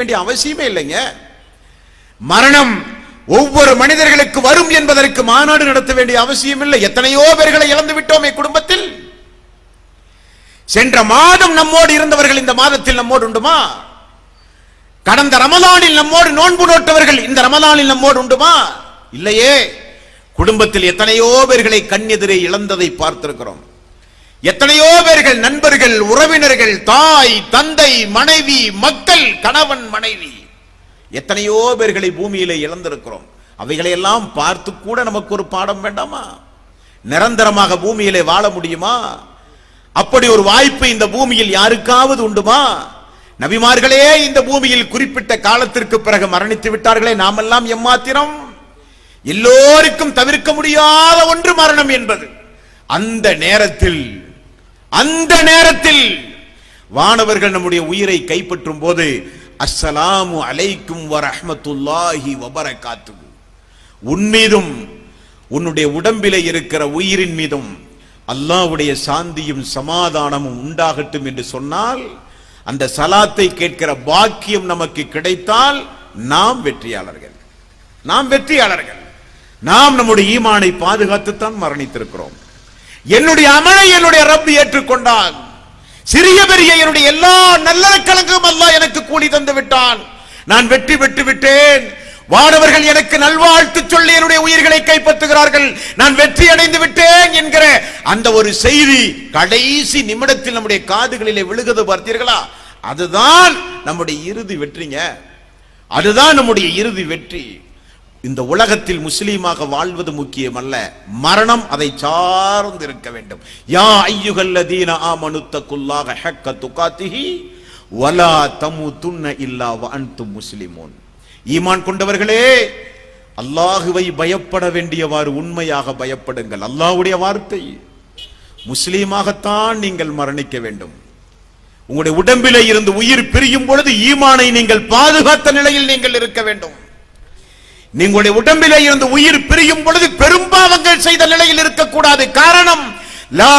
வேண்டிய அவசியமே இல்லைங்க. மரணம் ஒவ்வொரு மனிதர்களுக்கு வரும் என்பதற்கு மாநாடு நடத்த வேண்டிய அவசியம் இல்லை. எத்தனையோ பேர்களை இழந்து விட்டோமே குடும்பத்தில். சென்ற மாதம் நம்மோடு இருந்தவர்கள் இந்த மாதத்தில் நம்மோடு உண்டுமா? கடந்த ரமலானில் நம்மோடு நோன்பு நோட்டவர்கள் இந்த ரமலானில் நம்மோடு உண்டுமா? இல்லையே. குடும்பத்தில் எத்தனையோ பேர்களை கண்ணெதிரே இழந்ததை பார்த்திருக்கிறோம். எத்தனையோ பேர்கள் நண்பர்கள் உறவினர்கள் தாய் தந்தை மனைவி மக்கள் கணவன் மனைவி எத்தனையோ பேர்களை பூமியிலே இழந்திருக்கிறோம். அவைகளை எல்லாம் பார்த்து கூட நமக்கு ஒரு பாடம் வேண்டாமா? நிரந்தரமாக பூமியிலே வாழ முடியுமா? அப்படி ஒரு வாய்ப்பு இந்த பூமியில் யாருக்காவது உண்டுமா? நபிமார்களே இந்த பூமியில் குறிப்பிட்ட காலத்திற்கு பிறகு மரணித்து விட்டார்களே நாமெல்லாம் எம்மாத்திரம்? எல்லோருக்கும் தவிர்க்க முடியாத ஒன்று மரணம் என்பது. அந்த நேரத்தில் அந்த நேரத்தில் வானவர்கள் நம்முடைய உயிரை கைப்பற்றும் போது அஸ்ஸலாமு அலைக்கும் வரஹ்மத்துல்லாஹி வபரகாத்து உன் மீதும் உன்னுடைய உடம்பிலே இருக்கிற உயிரின் மீதும் அல்லாஹ்வுடைய சாந்தியும் சமாதானமும் உண்டாகட்டும் என்று சொன்னால் அந்த சலாத்தை கேட்கிற பாக்கியம் நமக்கு கிடைத்தால் நாம் வெற்றியாளர்கள். நாம் வெற்றியாளர்கள். நாம் நம்முடைய ஈமானை பாதுகாத்துத்தான் மரணித்திருக்கிறோம். என்னுடைய அமலை என்னுடைய ரப்பு ஏற்றுக்கொண்டான். சிறிய பெரிய என்னுடைய எல்லா நல்ல கலங்கும் அல்லாஹ் எனக்கு கூலி தந்து விட்டான். நான் வெற்றி பெற்று விட்டேன். வானவர்கள் எனக்கு நல்வாழ்த்து சொல்லி என்னுடைய உயிர்களை கைப்பற்றுகிறார்கள். நான் வெற்றி அடைந்து விட்டேன் என்கிற அந்த ஒரு செய்தி கடைசி நிமிடத்தில் நம்முடைய காதுகளிலே விழுகிறது பார்த்தீர்களா? அதுதான் நம்முடைய இறுதி வெற்றிங்க. அதுதான் நம்முடைய இறுதி வெற்றி. இந்த உலகத்தில் முஸ்லீமாக வாழ்வது முக்கியம் அல்ல மரணம் அதை சார்ந்து இருக்க வேண்டும். யா ஐயுகல்லதீன ஆமனுத்தகுல்லாக ஹக்க துகாத்திஹி வலா தமு துண்ண இல்லா வ முஸ்லிமோன். ஈமான் கொண்டவர்களே அல்லாஹுவை பயப்பட வேண்டியவாறு உண்மையாக பயப்படுங்கள். அல்லாஹ்வுடைய வார்த்தை. முஸ்லீமாகத்தான் நீங்கள் மரணிக்க வேண்டும். உங்களுடைய உடம்பிலே இருந்து உயிர் பிரியும் பொழுது ஈமானை நீங்கள் பாதுகாத்த நிலையில் நீங்கள் இருக்க வேண்டும். நீங்களுடைய உடம்பிலே இருந்து உயிர் பிரியும் பொழுது பெரும்பாவங்கள் செய்த நிலையில் இருக்கக்கூடாது. காரணம் லா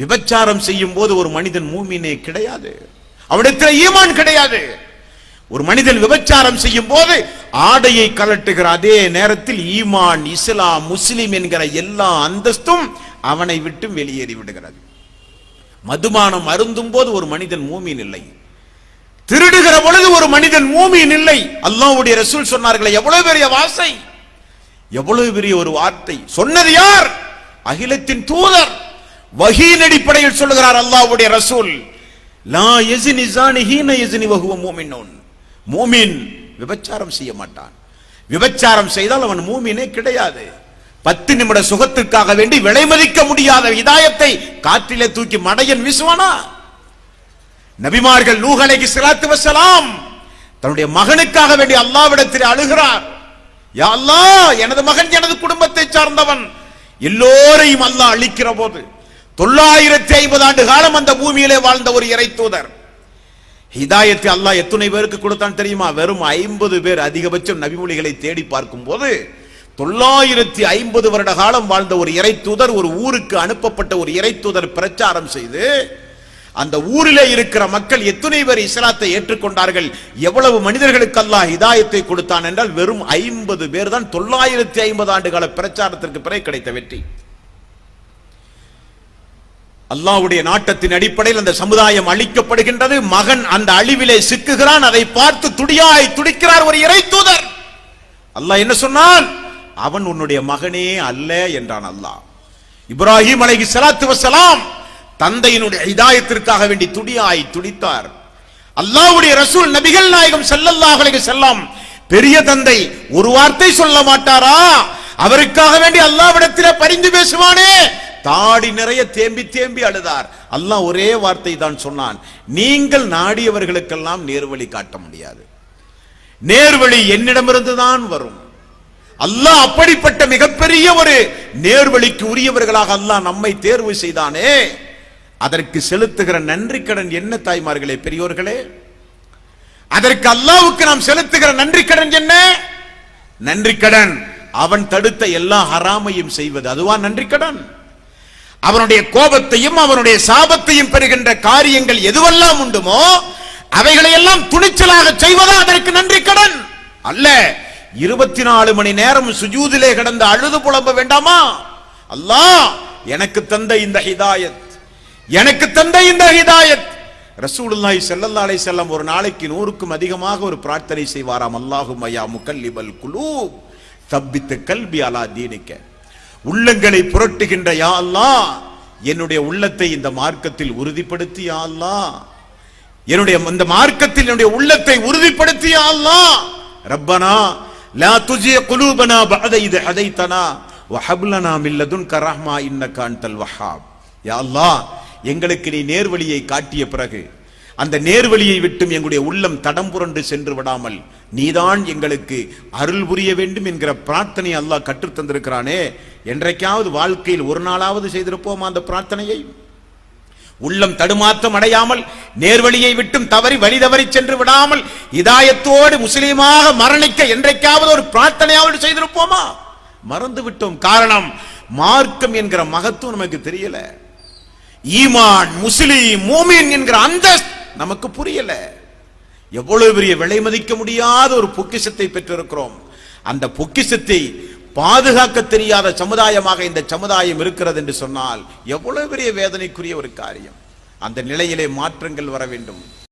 விபச்சாரம் செய்யும் போது ஒரு மனிதன் மூமினே கிடையாது. அவனிடத்தில் ஈமான் கிடையாது. ஒரு மனிதன் விபச்சாரம் செய்யும் போது ஆடையை கலட்டுகிற அதே நேரத்தில் ஈமான் இஸ்லாம் முஸ்லிம் என்கிற எல்லா அந்தஸ்தும் அவனை விட்டு வெளியேறி விடுகிறது. மதுபானம் அருந்தும் போது ஒரு மனிதன் மூமின் இல்லை. திருடுகிற பொழுது ஒரு மனிதன் மூமியின் இல்லை. அல்லாவுடைய ரசூல் சொன்னார்களே எவ்வளவு பெரிய வாசை? எவ்வளவு பெரிய ஒரு வார்த்தை? சொன்னது யார்? அகிலத்தின் தூதர். வகியின் அடிப்படையில் சொல்லுகிறார் அல்லாஹ்வுடைய ரசூல். லா எசினி ஜானி ஹீன எசினி வகுவ மூமினூன். மூமின் விபச்சாரம் செய்ய மாட்டான். விபச்சாரம் செய்தால் அவன் மூமினே கிடையாது. பத்து நிமிட சுகத்திற்காக வேண்டி விலை மதிக்க முடியாத இதாயத்தை காற்றிலே தூக்கி மடையன் வீசுவானா? நபிமார்கள் நூகலைக்கு சிலாத்து வசலாம் தன்னுடைய மகனுக்காக வேண்டி அல்லாவிடத்தில் அழுகிறார். யா அல்லாஹ் எனது மகன் எனது குடும்பத்தை சார்ந்தவன். எல்லோரையும் அல்லாஹ் அழிக்கிற போது தொள்ளாயிரத்தி ஐம்பது ஆண்டு காலம் அந்த பூமியிலே வாழ்ந்த ஒரு இறை தூதர். ஹிதாயத்தை அல்லாஹ் எத்தனை பேருக்கு கொடுத்தான் தெரியுமா? வெறும் ஐம்பது பேர் அதிகபட்சம் நபிமொழிகளை தேடி பார்க்கும் போது தொள்ளாயிரத்தி ஐம்பது வருட காலம் வாழ்ந்த ஒரு இறை தூதர் ஒரு ஊருக்கு அனுப்பப்பட்ட ஒரு இறை தூதர் பிரச்சாரம் செய்து அந்த ஊரிலே இருக்கிற மக்கள் எத்தனை பேர் இஸ்லாத்தை ஏற்றுக்கொண்டார்கள்? எவ்வளவு மனிதர்களுக்கு அல்லாஹ் ஹிதாயத்தை கொடுத்தான் என்றால் வெறும் ஐம்பது பேர் தான் தொள்ளாயிரத்தி ஐம்பது ஆண்டு கால பிரச்சாரத்திற்கு பிறகு கிடைத்த வெற்றி. அல்லாஹ்வுடைய நாட்டத்தின் அடிப்படையில் அந்த சமுதாயம் அழிக்கப்படுகின்றது. மகன் அந்த அழிவிலே சிக்குகிறான். அதை பார்த்து துடியாய் துடிக்கிறார் ஒரு இறை தூதர். அல்லாஹ் என்ன சொன்னான்? அவன் உன்னுடைய மகனே அல்ல என்றான் அல்லாஹ். இப்ராஹிம் அலைஹி சலாத்து வசலாம் தந்தையினுடைய இதாயத்திற்காக வேண்டி துடியாய் துடித்தார். அல்லாவுடைய ரசூல் நபிகள் நாயகம் ஸல்லல்லாஹு செல்லாம் பெரிய தந்தை ஒரு வார்த்தை சொல்ல மாட்டாரா? அவருக்காக வேண்டி அல்லாஹ்விடத்தில் பரிந்து பேசுவானே? தாடி நிறைய தேம்பி தேம்பி அழுதார். அல்லாஹ் ஒரே வார்த்தை தான் சொன்னான். நீங்கள் நாடியவர்களுக்கெல்லாம் நேர்வழி காட்ட முடியாது. நேர்வழி என்னிடமிருந்து தான் வரும். அல்லாஹ் அப்படிப்பட்ட மிகப்பெரிய ஒரு நேர்வழிக்கு உரியவர்களாக அல்லாஹ் நம்மை தேர்வு செய்தானே? அதற்கு செலுத்துகிற நன்றி கடன் என்ன தாய்மார்களே பெரியோர்களே? அதற்கு அல்லாவுக்கு நாம் செலுத்துகிற நன்றி கடன் என்ன? நன்றி கடன். அவன் தடுத்த எல்லா ஹராமையும் செய்வது. அதுவா நன்றி கடன்? அவனுடைய கோபத்தையும் அவனுடைய சாபத்தையும் பெறுகின்ற காரியங்கள் எதுவெல்லாம் உண்டுமோ அவைகளை எல்லாம் துணிச்சலாக செய்வதா அதற்கு நன்றி கடன்? அல்ல இருபத்தி நாலு மணி நேரம் சுஜூதிலே கிடந்து அழுது புலம்ப வேண்டாமா? அல்லாஹ் எனக்கு தந்த இந்த ஹிதாயத். எனக்கு தந்த இந்த ஹிதாயத். ரசூலுல்லாஹி ஸல்லல்லாஹு அலைஹி வஸல்லம் ஒரு நாளைக்கு நூறுக்கும் அதிகமாக ஒரு பிரார்த்தனை செய்வாராம். அல்லாஹும்ம யா முகல்லிபல் குலூப் தப்பித்து கல்வி அலா தீனிக்க. உள்ளங்களை புரட்டுகின்ற யா அல்லாஹ் என்னுடைய உள்ளத்தை இந்த மார்க்கத்தில் உறுதிப்படுத்தி யா அல்லாஹ். என்னுடைய இந்த மார்க்கத்தில் என்னுடைய உள்ளத்தை உறுதிப்படுத்தி யா அல்லாஹ். ரப்பனா லா துஜி குலூபனா பஅத இது அதைத்தனா வஹப் லனா மின் லதுன்க இன்னக அன்தல் வஹாப். யா அல்லாஹ் எங்களுக்கு நீ நேர்வழியை காட்டிய பிறகு அந்த நேர்வழியை விட்டும் எங்களுடைய உள்ளம் தடம் புரண்டு சென்று விடாமல் நீதான் எங்களுக்கு அருள் புரிய வேண்டும் என்கிற பிரார்த்தனை அல்லாஹ் கற்றுத்தந்திருக்கிறானே என்றைக்காவது வாழ்க்கையில் ஒரு நாளாவது செய்திருப்போமா அந்த பிரார்த்தனையை? உள்ளம் தடுமாற்றம் அடையாமல் நேர்வழியை விட்டும் தவறி வழி தவறி சென்று விடாமல் இதாயத்தோடு முஸ்லீமாக மரணிக்க என்றைக்காவது ஒரு பிரார்த்தனையாவது செய்திருப்போமா? மறந்து விட்டோம் காரணம் மார்க்கம் என்கிற மகத்துவம் நமக்கு தெரியல. ஈமான் முஸ்லீம் மூமின் என்கிற அந்த நமக்கு புரியல. எவ்வளவு பெரிய விலை மதிக்க முடியாத ஒரு பொக்கிஷத்தை பெற்றிருக்கிறோம். அந்த பொக்கிஷத்தை பாதுகாக்க தெரியாத சமுதாயமாக இந்த சமுதாயம் இருக்கிறது என்று சொன்னால் எவ்வளவு பெரிய வேதனைக்குரிய ஒரு காரியம். அந்த நிலையிலே மாற்றங்கள் வர வேண்டும்.